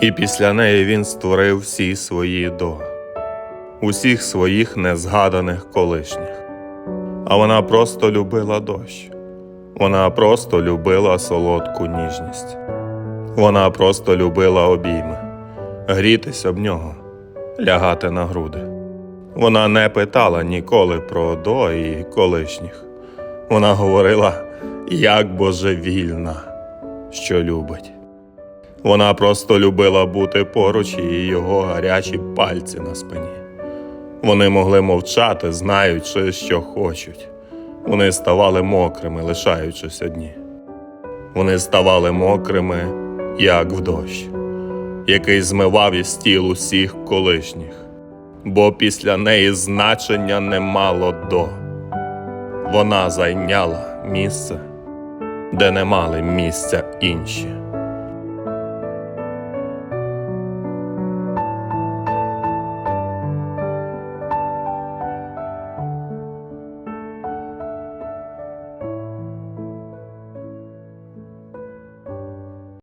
І після неї він створив всі свої до, усіх своїх незгаданих колишніх. А вона просто любила дощ. Вона просто любила солодку ніжність. Вона просто любила обійми, грітись об нього, лягати на груди. Вона не питала ніколи про до і колишніх. Вона говорила, як божевільна, що любить. Вона просто любила бути поруч і його гарячі пальці на спині. Вони могли мовчати, знаючи, що хочуть. Вони ставали мокрими, лишаючись одні. Вони ставали мокрими, як в дощ, який змивав із тіл усіх колишніх, бо після неї значення не мало до. Вона зайняла місце, де не мали місця інші.